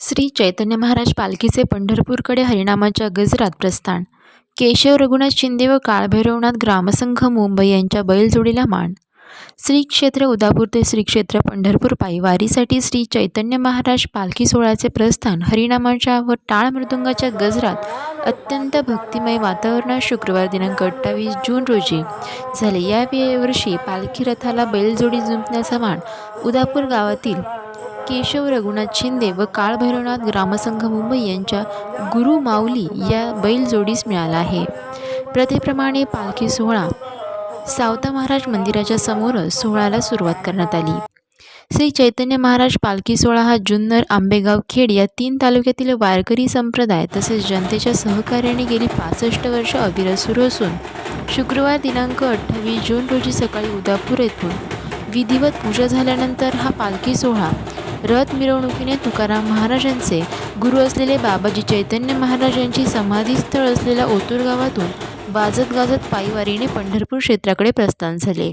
श्री चैतन्य महाराज पालखीचे पंढरपूरकडे हरिनामाच्या गजरात प्रस्थान. केशव रघुनाथ शिंदे व काळभैरवनाथ ग्रामसंघ मुंबई यांच्या बैलजोडीला मान. श्री क्षेत्र उदापूर ते श्री क्षेत्र पंढरपूर पायी वारीसाठी श्री चैतन्य महाराज पालखी सोहळ्याचे प्रस्थान हरिनामाच्या व टाळ मृदुंगाच्या गजरात अत्यंत भक्तिमय वातावरणात शुक्रवार दिनांक अठ्ठावीस जून रोजी झाले. या वर्षी पालखी रथाला बैलजोडी जुंपण्याचा मान उदापूर गावातील केशव रघुनाथ शिंदे व काळभैरवनाथ ग्रामसंघ मुंबई यांच्या गुरु माऊली या बैलजोडीस मिळाला आहे. प्रथेप्रमाणे पालखी सोहळा सावता महाराज मंदिराच्या समोरच सोहळ्याला सुरुवात करण्यात आली. श्री चैतन्य महाराज पालखी सोहळा हा जुन्नर आंबेगाव खेड या तीन तालुक्यातील वारकरी संप्रदाय तसेच जनतेच्या सहकार्याने गेली पासष्ट वर्ष अविरत सुरू असून शुक्रवार दिनांक अठ्ठावीस जून रोजी सकाळी उदापूर येथून विधिवत पूजा झाल्यानंतर हा पालखी सोहळा रथ मिरवणुकीने तुकाराम महाराजांचे गुरु असलेले बाबाजी चैतन्य महाराज यांची समाधीस्थळ असलेल्या ओतूर गावातून वाजत गाजत पायीवारीने पंढरपूर क्षेत्राकडे प्रस्थान झाले.